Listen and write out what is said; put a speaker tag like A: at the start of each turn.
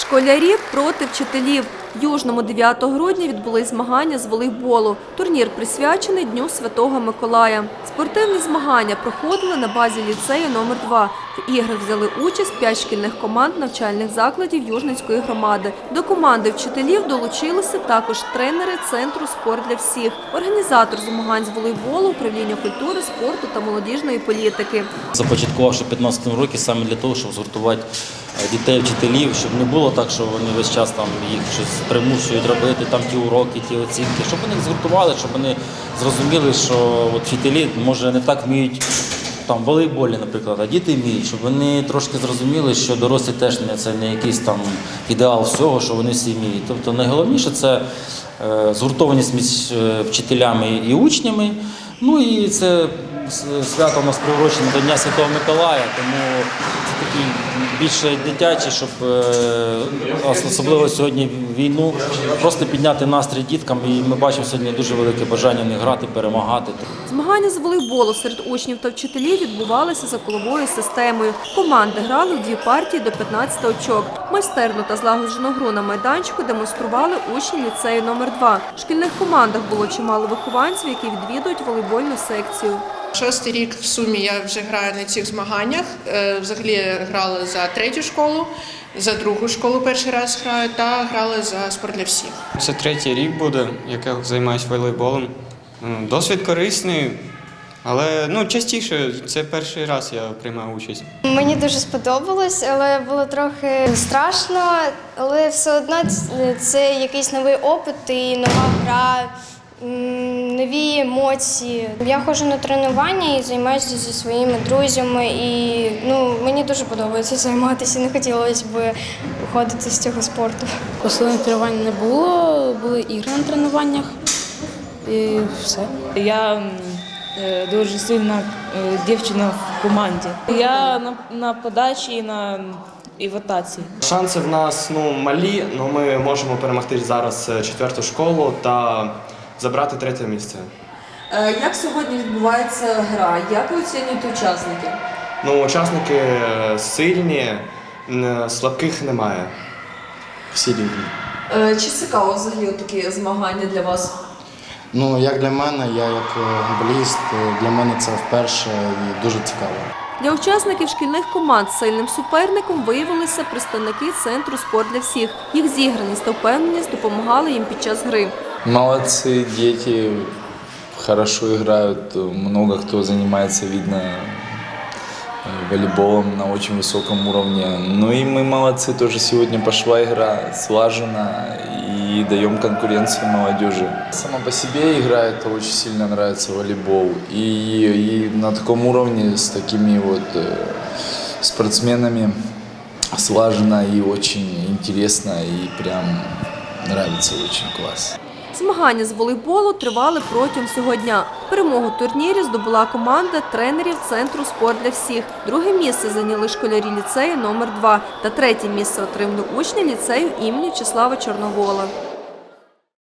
A: Школярі проти вчителів. Южному 9 грудня відбулись змагання з волейболу. Турнір присвячений Дню Святого Миколая. Спортивні змагання проходили на базі ліцею номер 2 В іграх взяли участь п'ять шкільних команд навчальних закладів Южницької громади. До команди вчителів долучилися також тренери Центру спорт для всіх, організатор змагань з волейболу, управління культури, спорту та молодіжної політики.
B: Започаткувавши в 15 році саме для того, щоб згуртувати дітей, вчителів, щоб не було так, що вони весь час там їх щось примушують робити, там ті уроки, ті оцінки, щоб вони їх згуртували, щоб вони зрозуміли, що от вчителі може не так вміють там волейболі, наприклад, а діти вміють, щоб вони трошки зрозуміли, що дорослі теж не це не якийсь там ідеал всього, що вони всі вміють. Тобто найголовніше це е, згуртованість між е, вчителями і учнями. Ну і це свято у нас приурочене до Дня Святого Миколая, тому це такий більше дитячий, щоб е, особливо сьогодні війну просто підняти настрій діткам. І ми бачимо сьогодні дуже велике бажання них грати, перемагати.
A: Змагання з волейболу серед учнів та вчителів відбувалися за коловою системою. Команди грали в дві партії до 15 очок. Майстерну та злагоджену гру на майданчику демонстрували учні ліцею номер 2 В шкільних командах було чимало вихованців, які відвідують волейбольну секцію.
C: Шостий рік в сумі я вже граю на цих змаганнях. Е, Взагалі я грала за третю школу, за другу школу перший раз граю та грала за спорт для всіх.
D: Це третій рік буде, як я займаюся волейболом. Ну, Досвід корисний, але ну, частіше це перший раз я приймаю участь.
E: Мені дуже сподобалось, але було трохи страшно, але все одно це якийсь новий опит і нова гра, нові емоції. Я ходжу на тренування і займаюся зі своїми друзями, і ну, мені дуже подобається займатися. Не хотілося б виходити з цього спорту.
F: Посилених тренувань не було, були ігри на тренуваннях і все.
G: Я е, дуже сильна е, дівчина в команді. Я на, на подачі і на і в атаці.
H: Шанси в нас ну малі, але ми можемо перемогти зараз е, четверту школу та забрати третє місце.
I: Е, Як сьогодні відбувається гра? Як ви оцінюєте учасників?
H: Ну, учасники е, сильні, слабких немає. Всі рівні.
I: Е, Чи цікаво взагалі такі змагання для вас?
J: Ну, як для мене, я як е, для мене це вперше і дуже цікаво.
A: Для учасників шкільних команд сильним суперником виявилися представники центру спорт для всіх. Їх зіграність та впевненість допомагали їм під час гри.
K: Молодцы, дети хорошо играют, много кто занимается, видно, э, волейболом на очень высоком уровне. Ну и мы молодцы, тоже сегодня пошла игра слаженно и даем конкуренцию молодежи. Сама по себе игра, это очень сильно нравится волейбол. И, и на таком уровне с такими вот э, спортсменами слаженно и очень интересно, и прям нравится очень класс.
A: Змагання з волейболу тривали протягом всього дня. Перемогу турнірі здобула команда тренерів центру спорт для всіх. Друге місце зайняли школярі ліцею номер 2 та третє місце отримали учні ліцею імені Числава Чорновола.